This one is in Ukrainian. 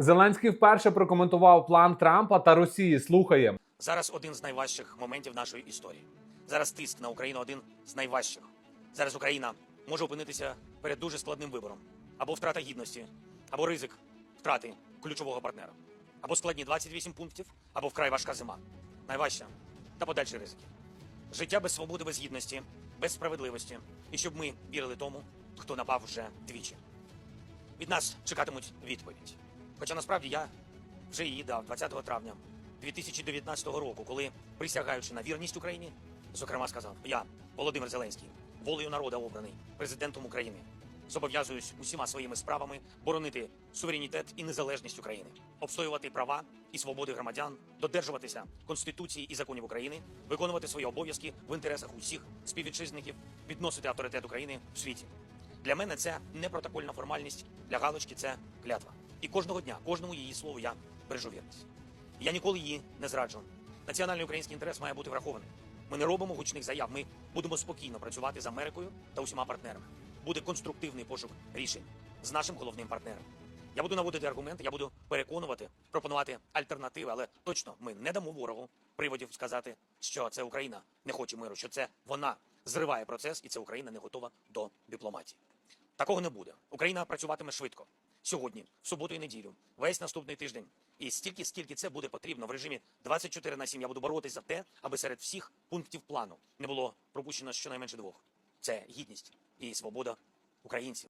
Зеленський вперше прокоментував план Трампа та Росії. Слухаємо. Зараз один з найважчих моментів нашої історії. Зараз тиск на Україну один з найважчих. Зараз Україна може опинитися перед дуже складним вибором: або втрата гідності, або ризик втрати ключового партнера, або складні 28 пунктів, або вкрай важка зима. Найважча та подальші ризики. Життя без свободи, без гідності, без справедливості, і щоб ми вірили тому, хто напав вже двічі. Від нас чекатимуть відповідь. Хоча насправді я вже її дав 20 травня 2019 року, коли, присягаючи на вірність Україні, зокрема сказав: Я, Володимир Зеленський, волею народу обраний президентом України, зобов'язуюсь усіма своїми справами боронити суверенітет і незалежність України, обстоювати права і свободи громадян, додержуватися Конституції і законів України, виконувати свої обов'язки в інтересах усіх співвітчизників, підносити авторитет України в світі. Для мене це не протокольна формальність, для галочки це клятва. І кожного дня, кожному її слову я бережу вірність. Я ніколи її не зраджу. Національний український інтерес має бути врахований. Ми не робимо гучних заяв. Ми будемо спокійно працювати з Америкою та усіма партнерами. Буде конструктивний пошук рішень з нашим головним партнером. Я буду наводити аргументи, я буду переконувати, пропонувати альтернативи, але точно ми не дамо ворогу приводів сказати, що це Україна не хоче миру, що це вона зриває процес, і це Україна не готова до дипломатії. Такого не буде. Україна працюватиме швидко. Сьогодні, в суботу і неділю, весь наступний тиждень. І стільки, скільки це буде потрібно в режимі 24 на 7, я буду боротися за те, аби серед всіх пунктів плану не було пропущено щонайменше двох: це гідність і свобода українців.